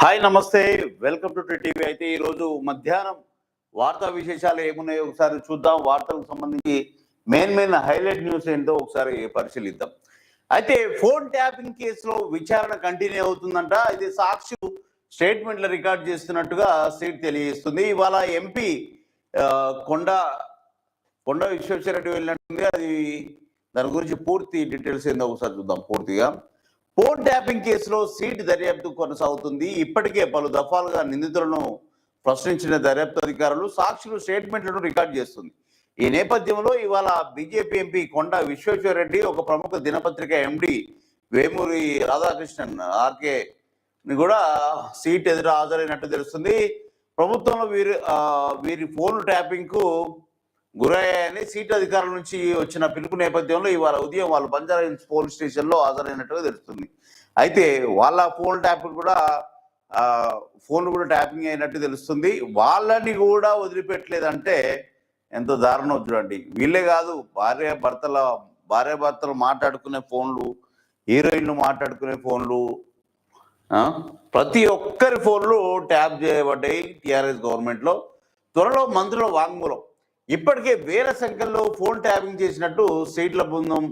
Hi నమస్తే. Welcome to TV. అయితే ఈరోజు మధ్యాహ్నం వార్తా విశేషాలు ఏమున్నాయో ఒకసారి చూద్దాం. వార్తలకు సంబంధించి మెయిన్ మెయిన్ హైలైట్ న్యూస్ ఏంటో ఒకసారి పరిశీలిద్దాం. అయితే ఫోన్ ట్యాపింగ్ కేసులో విచారణ కంటిన్యూ అవుతుందంట. ఇది సాక్షి స్టేట్మెంట్లు రికార్డ్ చేస్తున్నట్టుగా సీట్ తెలియజేస్తుంది. ఇవాళ ఎంపీ కొండ కొండ విశ్వేశ్వరరెడ్డి వెళ్ళినట్టుంది. అది దాని గురించి పూర్తి డీటెయిల్స్ ఏందో ఒకసారి చూద్దాం పూర్తిగా. ఫోన్ ట్యాపింగ్ కేసులో సీట్ దర్యాప్తు కొనసాగుతుంది. ఇప్పటికే పలు దఫాలుగా నిందితులను ప్రశ్నించిన దర్యాప్తు అధికారులు సాక్షులు స్టేట్మెంట్లను రికార్డ్ చేస్తుంది. ఈ నేపథ్యంలో ఇవాళ బీజేపీ ఎంపీ కొండ విశ్వేశ్వరరెడ్డి ఒక ప్రముఖ దినపత్రిక ఎండి వేమూరి రాధాకృష్ణన్ ఆర్కే ని కూడా సీట్ ఎదురు హాజరైనట్టు తెలుస్తుంది. ప్రభుత్వంలో వీరి వీరి ఫోన్ ట్యాపింగ్కు గురయ్యాయని సీట్ అధికారుల నుంచి వచ్చిన పిలుపు నేపథ్యంలో ఇవాళ ఉదయం వాళ్ళు బంజారా హిల్స్ పోలీస్ స్టేషన్లో హాజరైనట్టుగా తెలుస్తుంది. అయితే వాళ్ళ ఫోన్ ట్యాప్ కూడా ఫోన్ కూడా ట్యాపింగ్ అయినట్టు తెలుస్తుంది. వాళ్ళని కూడా వదిలిపెట్టలేదంటే ఎంతో దారుణం చూడండి. వీళ్ళే కాదు భార్య భర్తల భార్య భర్తలు మాట్లాడుకునే ఫోన్లు హీరోయిన్లు మాట్లాడుకునే ఫోన్లు ప్రతి ఒక్కరి ఫోన్లు ట్యాప్ చేయబడ్డాయి టీఆర్ఎస్ గవర్నమెంట్లో. త్వరలో మంత్రుల వాంగ్మూలం ఇప్పటికే వేల సంఖ్యలో ఫోన్ ట్యాపింగ్ చేసినట్టు సీట్ల బృందం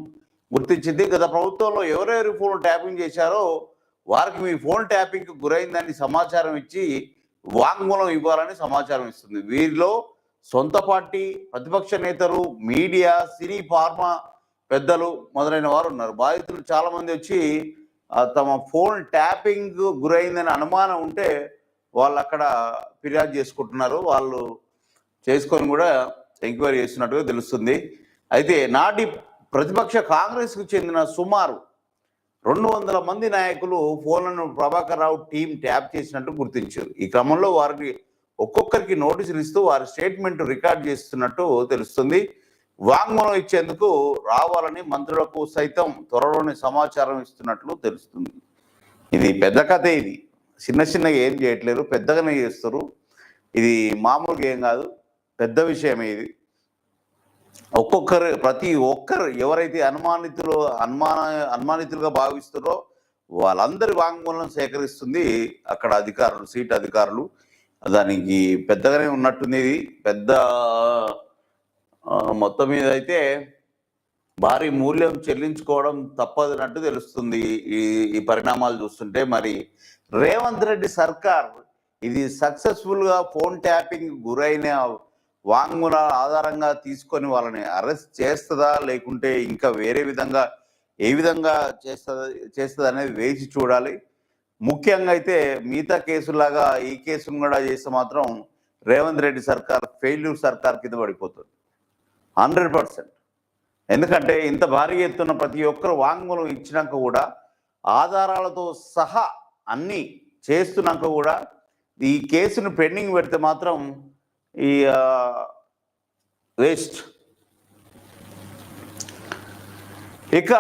గుర్తించింది. గత ప్రభుత్వంలో ఎవరెవరు ఫోన్ ట్యాపింగ్ చేశారో వారికి మీ ఫోన్ ట్యాపింగ్ గురైందని సమాచారం ఇచ్చి వాంగ్మూలం ఇవ్వాలని సమాచారం ఇస్తుంది. వీరిలో సొంత పార్టీ ప్రతిపక్ష నేతలు మీడియా సినీ ఫార్మా పెద్దలు మొదలైన వారు ఉన్నారు. బాధితులు చాలామంది వచ్చి తమ ఫోన్ ట్యాపింగ్ గురైందని అనుమానం ఉంటే వాళ్ళు అక్కడ ఫిర్యాదు చేసుకుంటున్నారు. వాళ్ళు చేసుకొని కూడా ఎంక్వైరీ చేస్తున్నట్టుగా తెలుస్తుంది. అయితే నాటి ప్రతిపక్ష కాంగ్రెస్కు చెందిన సుమారు రెండు వందల మంది నాయకులు ఫోన్లను ప్రభాకర్ రావు టీం ట్యాప్ చేసినట్టు గుర్తించారు. ఈ క్రమంలో వారికి ఒక్కొక్కరికి నోటీసులు ఇస్తూ వారి స్టేట్మెంట్ రికార్డ్ చేస్తున్నట్టు తెలుస్తుంది. వాంగ్మూలం ఇచ్చేందుకు రావాలని మంత్రులకు సైతం త్వరలోనే సమాచారం ఇస్తున్నట్లు తెలుస్తుంది. ఇది పెద్ద కథ ఇది. చిన్న చిన్నగా ఏం చేయట్లేరు పెద్దగానే చేస్తారు. ఇది మామూలుగా ఏం కాదు. పెద్ద విషయమే ఇది. ఒక్కొక్కరు ప్రతి ఒక్కరు ఎవరైతే అనుమానితులు అనుమాన అనుమానితులుగా భావిస్తారో వాళ్ళందరి వాంగ్మూలం సేకరిస్తుంది అక్కడ అధికారులు సీట్ అధికారులు. దానికి పెద్దగానే ఉన్నట్టుంది ఇది. పెద్ద మొత్తం మీద అయితే భారీ మూల్యం చెల్లించుకోవడం తప్పదన్నట్టు తెలుస్తుంది ఈ ఈ పరిణామాలు చూస్తుంటే. మరి రేవంత్ రెడ్డి సర్కార్ ఇది సక్సెస్ఫుల్గా ఫోన్ ట్యాపింగ్ గురైన వాంగ్మూలాల ఆధారంగా తీసుకొని వాళ్ళని అరెస్ట్ చేస్తుందా? లేకుంటే ఇంకా వేరే విధంగా ఏ విధంగా చేస్తుంది? చేస్తుంది అనేది వేచి చూడాలి. ముఖ్యంగా అయితే మిగతా కేసులాగా ఈ కేసును కూడా చేస్తే మాత్రం రేవంత్ రెడ్డి సర్కార్ ఫెయిల్యూర్ సర్కార్ కింద పడిపోతుంది. Hundred percent. ఎందుకంటే ఇంత భారీ ఎత్తున ప్రతి ఒక్కరు వాంగ్మూలం ఇచ్చినాక కూడా ఆధారాలతో సహా అన్నీ చేస్తున్నాక కూడా ఈ కేసును పెండింగ్ పెడితే మాత్రం ఈ వేస్ట్ ఇక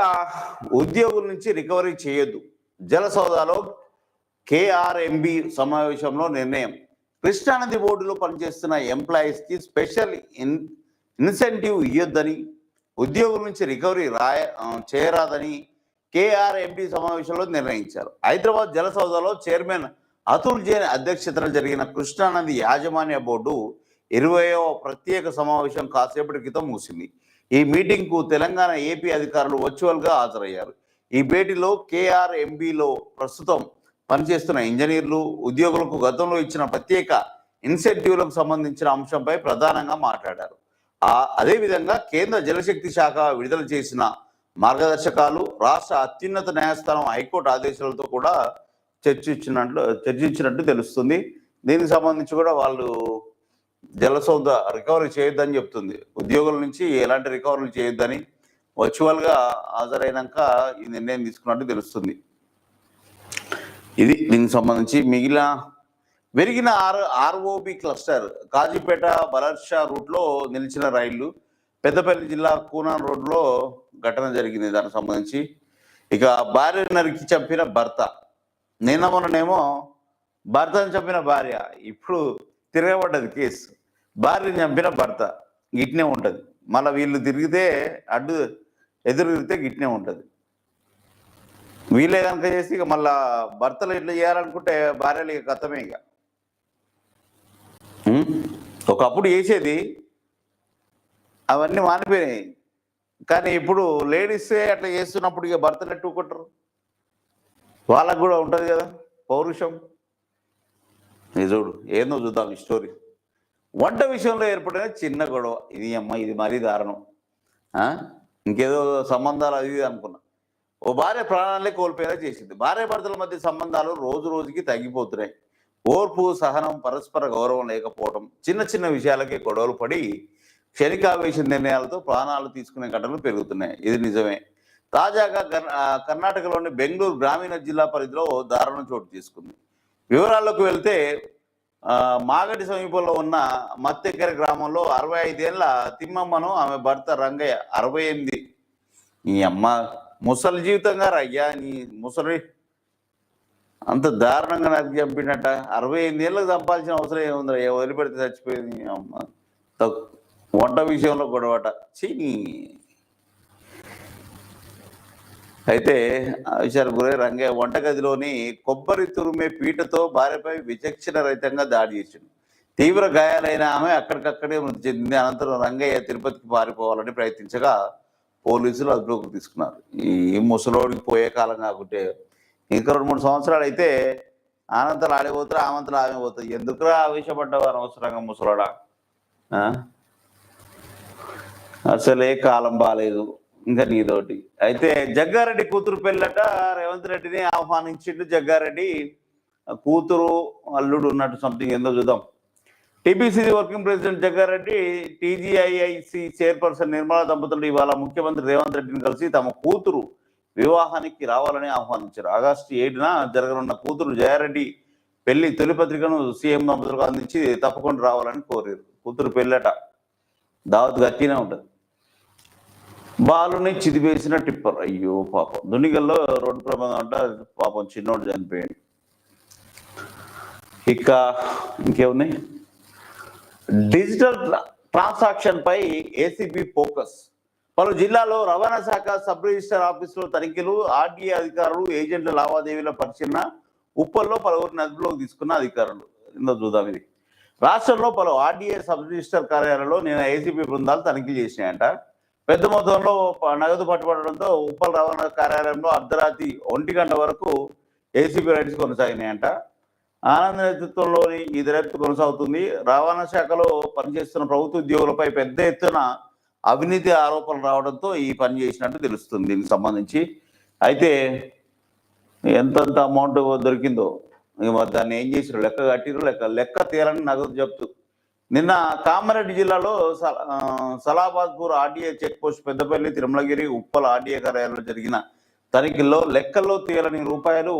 ఉద్యోగుల నుంచి రికవరీ చేయొద్దు. జల సౌదాలో కేఆర్ఎంబి సమావేశంలో నిర్ణయం. కృష్ణానది బోర్డులో పనిచేస్తున్న ఎంప్లాయీస్కి స్పెషల్ ఇన్ ఇన్సెంటివ్ ఇవ్వొద్దని ఉద్యోగుల నుంచి రికవరీ రాయ చేయరాదని కేఆర్ఎంపీ సమావేశంలో నిర్ణయించారు. హైదరాబాద్ జల సౌదాలో చైర్మన్ అతుల్ జైన్ అధ్యక్షతన జరిగిన కృష్ణానది యాజమాన్య బోర్డు ఇరవయవ ప్రత్యేక సమావేశం కాసేపటి క్రితం ముగిసింది. ఈ మీటింగ్కు తెలంగాణ ఏపీ అధికారులు వర్చువల్గా హాజరయ్యారు. ఈ భేటీలో కేఆర్ఎంబిలో ప్రస్తుతం పనిచేస్తున్న ఇంజనీర్లు ఉద్యోగులకు గతంలో ఇచ్చిన ప్రత్యేక ఇన్సెంటివ్లకు సంబంధించిన అంశంపై ప్రధానంగా మాట్లాడారు. అదేవిధంగా కేంద్ర జలశక్తి శాఖ విడుదల చేసిన మార్గదర్శకాలు రాష్ట్ర అత్యున్నత న్యాయస్థానం హైకోర్టు ఆదేశాలతో కూడా చర్చించినట్లు చర్చించినట్టు తెలుస్తుంది. దీనికి సంబంధించి కూడా వాళ్ళు జలసౌద రికవరీ చేయొద్దని చెప్తుంది. ఉద్యోగుల నుంచి ఎలాంటి రికవరీలు చేయొద్దని వర్చువల్గా హాజరైనాక ఈ నిర్ణయం తీసుకున్నట్టు తెలుస్తుంది. ఇది దీనికి సంబంధించి మిగిలిన పెరిగిన R R O B cluster Kazipet Balharshah రూట్లో నిలిచిన రైళ్ళు పెద్దపల్లి జిల్లా కూనాన్ రోడ్లో ఘటన జరిగింది. దానికి సంబంధించి ఇక భార్య నరికి చంపిన భర్త. నిన్న మొన్ననేమో భర్తను చంపిన భార్య ఇప్పుడు తిరగబడ్డది కేసు. భార్యని చంపిన భర్త గిట్నే ఉంటుంది. మళ్ళీ వీళ్ళు తిరిగితే అడ్డు ఎదురు తిరిగితే గిట్నే ఉంటుంది. వీళ్ళే కనుక చేసి ఇక మళ్ళా భర్తలు ఇట్లా చేయాలనుకుంటే భార్యలు ఇక కథమే ఇక. ఒకప్పుడు చేసేది అవన్నీ మానిపోయినాయి. కానీ ఇప్పుడు లేడీసే అట్లా చేస్తున్నప్పుడు ఇక భర్తలు ఎట్టుకుంటారు వాళ్ళకు కూడా ఉంటుంది కదా పౌరుషం. నిజుడు ఏందో చూద్దాం ఈ స్టోరీ వంట విషయంలో ఏర్పడిన చిన్న గొడవ. ఇది అమ్మ ఇది మరీ దారుణం. ఇంకేదో సంబంధాలు అది ఇది అనుకున్నా. ఓ భార్య ప్రాణాలే కోల్పోయేలా చేసింది. భార్య భర్తల మధ్య సంబంధాలు రోజు రోజుకి తగ్గిపోతున్నాయి. ఓర్పు సహనం పరస్పర గౌరవం లేకపోవడం చిన్న చిన్న విషయాలకే గొడవలు పడి క్షణికావేశ నిర్ణయాలతో ప్రాణాలు తీసుకునే ఘటనలు పెరుగుతున్నాయి. ఇది నిజమే. తాజాగా కర్ణాటకలోని బెంగళూరు గ్రామీణ జిల్లా పరిధిలో దారుణం చోటు చేసుకుంది. వివరాల్లోకి వెళ్తే ఆ, మాగడి సమీపంలో ఉన్న మత్తెక్కర గ్రామంలో అరవై ఐదేళ్ళ తిమ్మమ్మను ఆమె భర్త రంగయ్య అరవై ఎనిమిది. నీ అమ్మ ముసలి జీవితంగా అయ్యా నీ ముసలి. అంత దారుణంగా నాకు చంపినట్ట. అరవై ఎనిమిది ఏళ్ళకి చంపాల్సిన అవసరం ఏముంది వదిలిపెడితే చచ్చిపోయింది? అమ్మ. వంట విషయంలో గొడవట. చీ నీ. అయితే ఆ విషయాలు గురే రంగయ్య వంటగదిలోని కొబ్బరి తురుమే పీటతో భార్యపై విచక్షణ రహితంగా దాడి చేసింది తీవ్ర గాయాలైన ఆమె అక్కడికక్కడే మృతి చెందింది. అనంతరం రంగయ్య తిరుపతికి పారిపోవాలని ప్రయత్నించగా పోలీసులు అదుపులోకి తీసుకున్నారు. ఈ ముసలోడికి పోయే కాలం కాకుంటే ఇంకా రెండు మూడు సంవత్సరాలు అయితే ఆనంతలు ఆడిపోతారు ఆమంతలు ఆమె పోతాయి ఎందుకురా ఆవేశపడ్డావు అనవసరంగా ముసలోడా? అసలే కాలం బాగాలేదు ఇంకా నీతోటి అయితే జగ్గారెడ్డి కూతురు పెళ్ళట రేవంత్ రెడ్డిని ఆహ్వానించిండు జగ్గారెడ్డి. కూతురు అల్లుడు ఉన్నట్టు సంథింగ్ ఏందో చూద్దాం. TPCC working president Jaggareddy TGIIC chairperson Nirmala దంపతులు ఇవాళ ముఖ్యమంత్రి రేవంత్ రెడ్డిని కలిసి తమ కూతురు వివాహానికి రావాలని ఆహ్వానించారు. ఆగస్టు ఏడున జరగనున్న కూతురు జయారెడ్డి పెళ్ళి తొలి పత్రికను సీఎం దంపతులకు అందించి తప్పకుండా రావాలని కోరారు. కూతురు పెళ్ళట దావత్ గట్టినే ఉంటుంది. బాలుని చిదివేసిన టిప్పర్. అయ్యో పాపం. దునిగల్లో రోడ్డు ప్రమాదం అంట పాపం చిన్నోడు చనిపోయాడు. ఇక ఇంకేమున్నాయి? డిజిటల్ ట్రాన్సాక్షన్ పై ఏసీబీ ఫోకస్. పలు జిల్లాలో రవాణా శాఖ సబ్ రిజిస్టర్ ఆఫీసులో తనిఖీలు ఆర్డీఏ అధికారులు ఏజెంట్ల లావాదేవీల పరిశీలన ఉప్పల్లో పలువురిని అదుపులోకి తీసుకున్న అధికారులు. ఇందో చూద్దాం ఇది. రాష్ట్రంలో పలు ఆర్డీఏ సబ్ రిజిస్టర్ కార్యాలయంలో నేను ఏసీబీ బృందాలు తనిఖీ చేసినాయంట. పెద్ద మొత్తంలో నగదు పట్టుబడడంతో ఉప్పల్ రవాణా కార్యాలయంలో అర్ధరాత్రి ఒంటి గంట వరకు ఏసీబీ రైడ్స్ కొనసాగినాయంట. ఆనంద్ నేతృత్వంలోని ఈ దర్యాప్తు కొనసాగుతుంది. రవాణా శాఖలో పనిచేస్తున్న ప్రభుత్వ ఉద్యోగులపై పెద్ద ఎత్తున అవినీతి ఆరోపణలు రావడంతో ఈ పని చేసినట్టు తెలుస్తుంది దీనికి సంబంధించి. అయితే ఎంతంత అమౌంట్ దొరికిందో దాన్ని ఏం చేసారు లెక్క కట్టిరు లెక్క లెక్క తీరని నగదు చెప్తూ నిన్న కామారెడ్డి జిల్లాలో Salabadpur RDA check post Peddapalli Tirumalagiri Uppala RDA కార్యాలయంలో జరిగిన తనిఖీల్లో లెక్కల్లో తీయలని రూపాయలు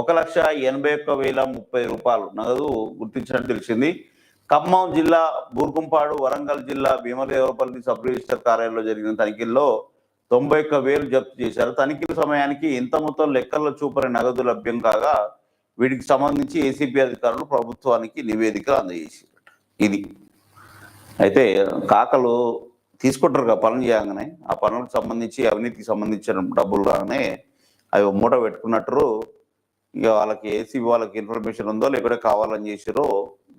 ఒక లక్ష ఎనభై ఒక్క వేల ముప్పై రూపాయలు నగదు గుర్తించినట్టు తెలిసింది. ఖమ్మం జిల్లా బూర్గుంపాడు వరంగల్ జిల్లా భీమదేవరపల్లి సబ్ రిజిస్టర్ కార్యాలయంలో జరిగిన తనిఖీల్లో తొంభై ఒక్క వేలు జప్తు చేశారు. తనిఖీల సమయానికి ఇంత మొత్తం లెక్కల్లో చూపని నగదు లభ్యం కాగా వీటికి సంబంధించి ఏసీబీ అధికారులు ప్రభుత్వానికి నివేదిక అందజేసి ఇది. అయితే కాకలు తీసుకుంటారు కదా పనులు చేయగానే ఆ పనులకు సంబంధించి అవినీతికి సంబంధించిన డబ్బులు రాగానే అవి మూట పెట్టుకున్నట్టు ఇక వాళ్ళకి ఏసీబీ వాళ్ళకి ఇన్ఫర్మేషన్ ఉందో లేకపోతే కావాలని చేసిరో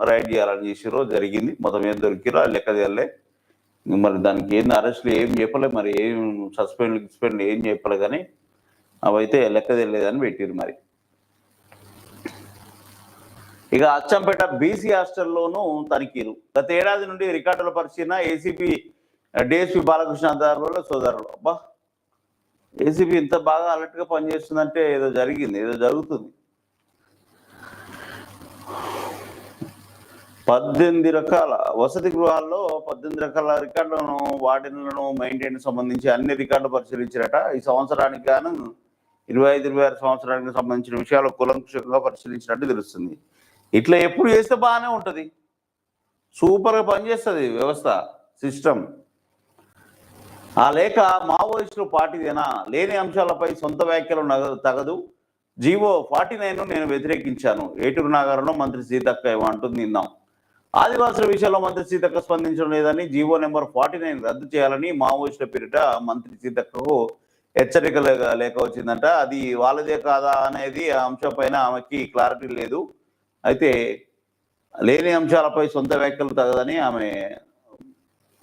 రైడ్ చేయాలని చేసిరో జరిగింది. మొత్తం ఏం దొరికిరో లెక్క తెల్లే. మరి దానికి ఏం అరెస్ట్లు ఏం చెప్పలే మరి ఏం సస్పెండ్ గిస్పెండ్ ఏం చెప్పలే కానీ అవైతే లెక్క తెలియదని పెట్టిరు మరి. ఇక అచ్చంపేట బీసీ హాస్టల్లోనూ తనిఖీలు. గత ఏడాది నుండి రికార్డుల పరిశీలన ఏసీపీ డిఎస్పీ బాలకృష్ణ ఆధ్వర్యంలో సోదరులు. అబ్బా! ఏసీబీ ఇంత బాగా అలర్ట్గా పనిచేస్తుందంటే ఏదో జరిగింది ఏదో జరుగుతుంది. పద్దెనిమిది రకాల వసతి గృహాల్లో పద్దెనిమిది రకాల రికార్డులను వాటిలను మెయింటైన్ సంబంధించి అన్ని రికార్డులు పరిశీలించారట. ఈ సంవత్సరానికి గాను ఇరవై ఐదు ఇరవై ఆరు సంవత్సరానికి సంబంధించిన విషయాలు కులంకుషంగా పరిశీలించినట్టు తెలుస్తుంది. ఇట్లా ఎప్పుడు చేస్తే బాగానే ఉంటుంది. సూపర్గా పనిచేస్తుంది వ్యవస్థ సిస్టమ్. ఆ లేఖ మావోయిస్టులు పార్టీదేనా? లేని అంశాలపై సొంత వ్యాఖ్యలు తగదు. జీవో ఫార్టీ నైన్ నేను వ్యతిరేకించాను. ఏటూరు నాగారంలో మంత్రి సీతక్క ఏమంటుంది నిన్నాం ఆదివాసుల విషయంలో మంత్రి సీతక్క స్పందించడం లేదని జీవో నెంబర్ ఫార్టీ నైన్ రద్దు చేయాలని మావోయిస్టుల పేరిట మంత్రి సీతక్కకు హెచ్చరిక లేక వచ్చిందంట. అది వాళ్ళదే కాదా అనేది ఆ అంశం పైన ఆమెకి క్లారిటీ లేదు. అయితే లేని అంశాలపై సొంత వ్యాఖ్యలు తగదని ఆమె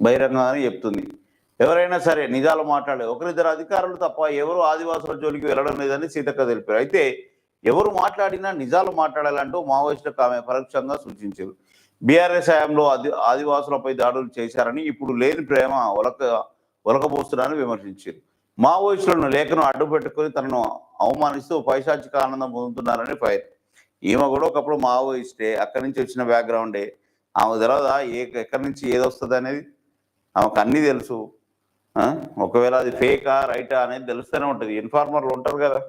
బహిరంగంగానే చెప్తుంది. ఎవరైనా సరే నిజాలు మాట్లాడే ఒకరిద్దరు అధికారులు తప్ప ఎవరు ఆదివాసుల జోలికి వెళ్ళడం లేదని సీతక్క తెలిపారు. అయితే ఎవరు మాట్లాడినా నిజాలు మాట్లాడాలంటూ మావోయిస్టులకు ఆమె పరోక్షంగా సూచించారు. బీఆర్ఎస్ హయాంలో ఆది ఆదివాసులపై దాడులు చేశారని ఇప్పుడు లేని ప్రేమ ఒలక ఒలకబోస్తున్నారని విమర్శించారు. మావోయిస్టులను లేఖను అడ్డుపెట్టుకుని తనను అవమానిస్తూ పైశాచిక ఆనందం పొందుతున్నారని ఫైర్ ఈమె కూడా ఒకప్పుడు మావోయిస్టే అక్కడి నుంచి వచ్చిన బ్యాక్గ్రౌండే. ఆమె తెలియదా ఏ ఎక్కడి నుంచి ఏది వస్తుంది అనేది ఆమెకు అన్నీ తెలుసు. ఒకవేళ అది ఫేకా రైటా అనేది తెలుస్తూనే ఉంటుంది. ఇన్ఫార్మర్లు ఉంటారు కదా.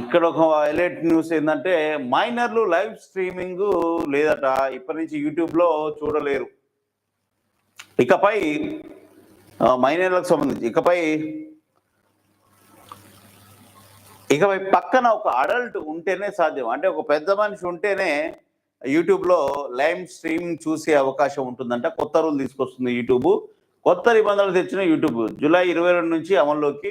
ఇక్కడ ఒక హైలైట్ న్యూస్ ఏంటంటే మైనర్లు లైవ్ స్ట్రీమింగ్ లేదట. ఇప్పటి నుంచి యూట్యూబ్లో చూడలేరు. ఇకపై మైనర్లకు సంబంధించి ఇకపై ఇక పక్కన ఒక అడల్ట్ ఉంటేనే సాధ్యం. అంటే ఒక పెద్ద మనిషి ఉంటేనే యూట్యూబ్లో లైవ్ స్ట్రీమ్ చూసే అవకాశం ఉంటుందంట. కొత్త రూల్ తీసుకొస్తుంది యూట్యూబ్. కొత్త నిబంధనలు తెచ్చిన యూట్యూబ్. జూలై ఇరవై రెండు నుంచి అమల్లోకి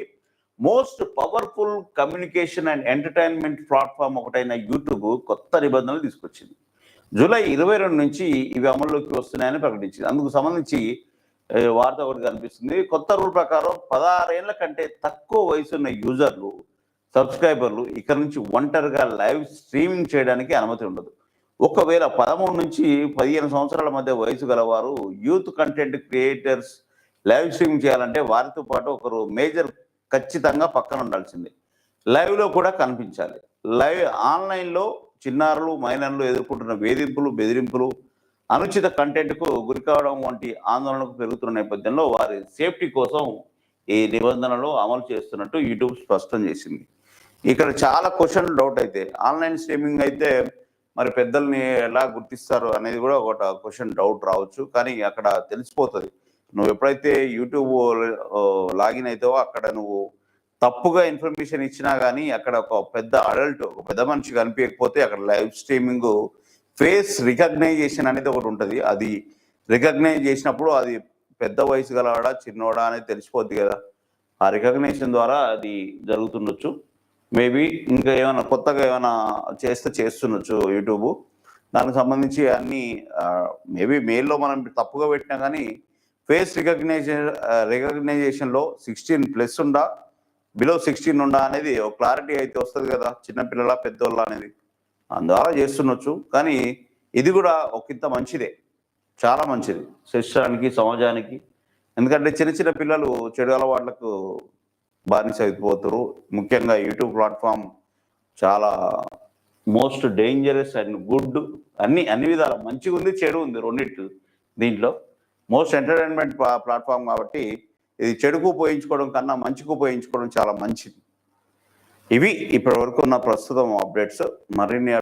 most powerful communication and entertainment platform ఒకటైన యూట్యూబ్ కొత్త నిబంధనలు తీసుకొచ్చింది. జూలై ఇరవై రెండు నుంచి ఇవి అమల్లోకి వస్తున్నాయని ప్రకటించింది. అందుకు సంబంధించి వార్త ఒకటి కనిపిస్తుంది. కొత్త రూల్ ప్రకారం పదహారేళ్ళ కంటే తక్కువ వయసున్న యూజర్లు సబ్స్క్రైబర్లు ఇక్కడ నుంచి ఒంటరిగా లైవ్ స్ట్రీమింగ్ చేయడానికి అనుమతి ఉండదు. ఒకవేళ పదమూడు నుంచి పదిహేను సంవత్సరాల మధ్య వయసు గలవారు youth content creators live streaming చేయాలంటే వారితో పాటు ఒకరు మేజర్ ఖచ్చితంగా పక్కన ఉండాల్సిందే. లైవ్లో కూడా కనిపించాలి. లైవ్ ఆన్లైన్లో చిన్నారులు మైనర్లు ఎదుర్కొంటున్న వేధింపులు బెదిరింపులు అనుచిత కంటెంట్కు గురికావడం వంటి ఆందోళనకు పెరుగుతున్న నేపథ్యంలో వారి సేఫ్టీ కోసం ఈ నిబంధనలు అమలు చేస్తున్నట్టు యూట్యూబ్ స్పష్టం చేసింది. ఇక్కడ చాలా క్వశ్చన్ డౌట్ అయితే ఆన్లైన్ స్ట్రీమింగ్ అయితే మరి పెద్దల్ని ఎలా గుర్తిస్తారు అనేది కూడా ఒక క్వశ్చన్ డౌట్ రావచ్చు. కానీ అక్కడ తెలిసిపోతుంది. నువ్వు ఎప్పుడైతే యూట్యూబ్ లాగిన్ అవుతావో అక్కడ నువ్వు తప్పుగా ఇన్ఫర్మేషన్ ఇచ్చినా కానీ అక్కడ ఒక పెద్ద అడల్ట్ ఒక పెద్ద మనిషి కనిపించకపోతే అక్కడ లైవ్ స్ట్రీమింగ్ ఫేస్ రికగ్నైజేషన్ అనేది ఒకటి ఉంటుంది. అది రికగ్నైజ్ చేసినప్పుడు అది పెద్ద వయసు గలవాడా చిన్నవాడా అనేది తెలిసిపోద్ది కదా. ఆ రికగ్నేషన్ ద్వారా అది జరుగుతుండొచ్చు. మేబీ ఇంకా ఏమైనా కొత్తగా ఏమైనా చేస్తే చేస్తుండొచ్చు యూట్యూబ్. దానికి సంబంధించి అన్ని మేబీ మెయిల్లో మనం తప్పుగా పెట్టినా కానీ ఫేస్ రికగ్నైజేషన్ రికగ్నైజేషన్లో సిక్స్టీన్ ప్లస్ ఉండా బిలో సిక్స్టీన్ ఉండా అనేది ఒక క్లారిటీ అయితే వస్తుంది కదా చిన్నపిల్లల పెద్దోళ్ళ అనేది. అందువల్ల చేస్తుండొచ్చు. కానీ ఇది కూడా ఒకంత మంచిదే. చాలా మంచిది. శిక్షానికి సమాజానికి. ఎందుకంటే చిన్న చిన్న పిల్లలు చెడు అలవాట్లకు బానిస అయిపోతారు ముఖ్యంగా యూట్యూబ్ ప్లాట్ఫామ్ చాలా మోస్ట్ డేంజరస్ అండ్ గుడ్. అన్ని అన్ని విధాల మంచిగా ఉంది చెడు ఉంది రెండిట్లు దీంట్లో. మోస్ట్ ఎంటర్టైన్మెంట్ ప్లాట్ఫామ్ కాబట్టి ఇది చెడుకు ఉపయోగించుకోవడం కన్నా మంచికి ఉపయోగించుకోవడం చాలా మంచిది. ఇవి ఇప్పటి వరకు ఉన్న ప్రస్తుతం అప్డేట్స్. మరిన్ని